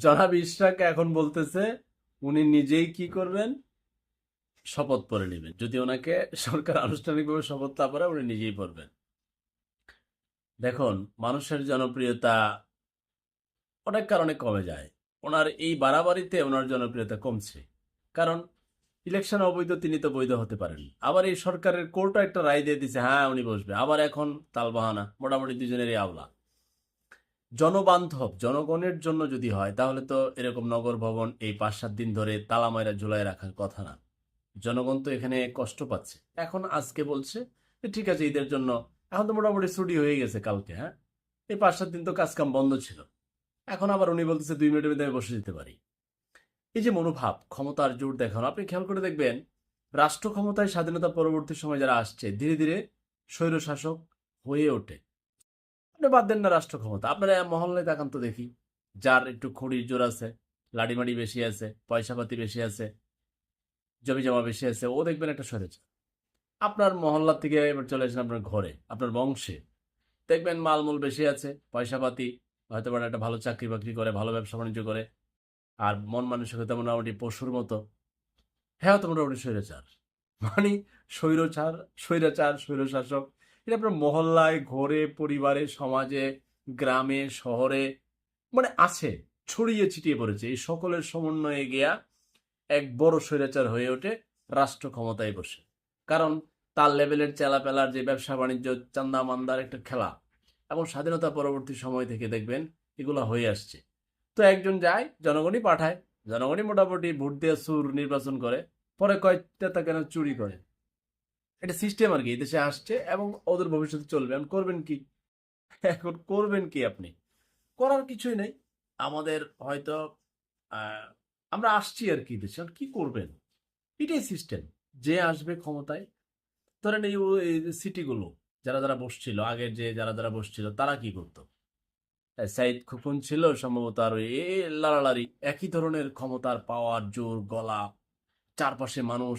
জনাব ইশরাক এখন বলতেছে, উনি নিজেই কি করবেন? শপথ পরে নেবেন। যদি ওনাকে সরকার আনুষ্ঠানিকভাবে শপথ না পড়ে উনি নিজেই পড়বেন দেখুন, মানুষের জনপ্রিয়তা অনেক কারণে কমে যায়। ওনার এই বাড়াবাড়িতে ওনার জনপ্রিয়তা কমছে। কারণ, ইলেকশন অবৈধ, তিনি তো বৈধ হতে পারেন। আবার এই সরকারের কোর্টও একটা রায় দিয়ে দিছে হ্যাঁ উনি বসবে। আবার এখন তালবাহানা, মোটামুটি দুজনেরই আওলা। জনবান্ধব, জনগণের জন্য যদি হয়, তাহলে তো এরকম নগর ভবন এই পাঁচ সাত দিন ধরে তালামাইরা ঝুলাই রাখার কথা না। জনগণ তো এখানে কষ্ট পাচ্ছে। এখন আজকে বলছে ঠিক আছে, ঈদের জন্য এখন তো মোটামুটি ছুটি হয়ে গেছে কালকে হ্যাঁ? এই পাঁচ সাত দিন তো কাজকাম বন্ধ ছিল। এখন আবার উনি বলতেছে, দুই মিনিটের মধ্যে আমি বসে যেতে পারি। এই যে মনোভাব, ক্ষমতার জোর দেখানো, আপনি খেয়াল করে দেখবেন, রাষ্ট্র ক্ষমতায় স্বাধীনতা পরবর্তী সময় যারা আসছে, ধীরে ধীরে স্বৈরশাসক হয়ে ওঠে। আপনি বাদ দেন না রাষ্ট্র ক্ষমতা। আপনারা মহল্লায় তাকান তো দেখি, যার একটু খড়ির জোর আছে, লাডিমাডি বেশি আছে, পয়সাপাতি বেশি আছে জমি জমা বেশি আছে, ও দেখবেন একটা সরেছে আপনার মহল্লা থেকে এবার চলে আসেন আপনার ঘরে, আপনার বংশে। দেখবেন মালমূল বেশি আছে, পয়সাপাতি হয়তো বা একটা ভালো চাকরি বাকরি করে, ভালো ব্যবসা বাণিজ্য করে, আর মন মানসিকতা মোটামুটি পশুর মতো। হ্যাঁ তো মোটামুটি স্বৈরাচার। মানে স্বৈরচার, স্বৈরাচার, স্বৈরশাসক এটা আপনার মহল্লায়, ঘরে, পরিবারে, সমাজে, গ্রামে, শহরে মানে আছে, ছড়িয়ে ছিটিয়ে পড়েছে। এই সকলের সমন্বয়ে গিয়া এক বড় স্বৈরাচার হয়ে ওঠে, রাষ্ট্র ক্ষমতায় বসে। কারণ তার লেভেলের চেলাপেলার যে ব্যবসা বাণিজ্য, চান্দা মান্দার একটা খেলা, এবং স্বাধীনতা পরবর্তী সময় থেকে দেখবেন এগুলো হয়ে আসছে। তো একজন যায়, জনগণই পাঠায়, জনগণই মোটামুটি ভোট দিয়ে সুর নির্বাচন করে, পরে কয়েকটা তা কেন চুরি করে। এটা সিস্টেম আর কি দেশে আসছে এবং ওদের ভবিষ্যতে চলবে। এখন করবেন কি? এখন করবেন কি আপনি? করার কিছুই নেই। আমাদের হয়তো আমরা আসছি আর কি দেশে। কি করবেন? এটাই সিস্টেম যে আসবে ক্ষমতায়, ধরেন এই সিটিগুলো যারা যারা বসছিল, আগের যে যারা যারা বসছিল, তারা কি করতো? সাইদ খুকুন ছিল, সম্ভবত আর ওই লাড়ালাড়ি একই ধরনের ক্ষমতার পাওয়ার, জোর, গলা, চারপাশে মানুষ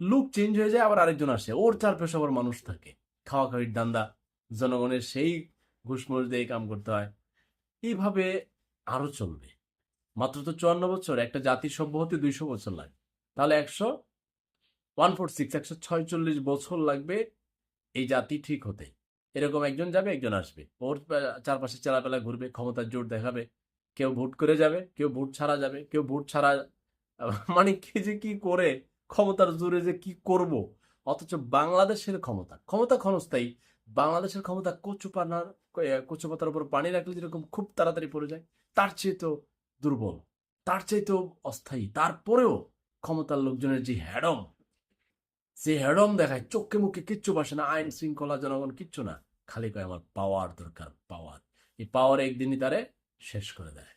লুক চেঞ্জ হয়ে যায়, আবার আরেকজন আসে। ওর চারপাশে আবার মানুষ থাকে। খাওয়া খাওয়ির দান্দা জনগণের সেই ঘুষমুষ দিয়ে কাম করতে হয়। এইভাবে আরও চলবে। মাত্র তো চুয়ান্ন বছর, একটা জাতির সভ্য হতে দুইশো বছর লাগে। তাহলে একশো ওয়ান ফোর সিক্স একশো ছয়চল্লিশ বছর লাগবে এই জাতি ঠিক হতে। এরকম একজন যাবে, একজন আসবে। ওর চারপাশে চেলাপেলা ঘুরবে, ক্ষমতার জোর দেখাবে। কেউ ভোট করে যাবে, কেউ ভোট ছাড়া যাবে, কেউ ভোট ছাড়া মানে কি যে কি করে ক্ষমতার জোরে যে কি করব? অথচ বাংলাদেশের ক্ষমতা ক্ষমতা ক্ষণস্থায়ী। বাংলাদেশের ক্ষমতা কচু পানার কচু পাতার উপর পানি রাখলে যেরকম খুব তাড়াতাড়ি পড়ে যায়, তার চেয়ে তো দুর্বল, তার চেয়ে তো অস্থায়ী। তারপরেও ক্ষমতার লোকজনের যে হ্যাডম সে হ্যাডম দেখায়, চোখে মুখে কিচ্ছু বাসে না, আইন শৃঙ্খলা, জনগণ কিচ্ছু না। খালি কয়, আমার পাওয়ার দরকার পাওয়ার এই পাওয়ার একদিনই তারে শেষ করে দেয়।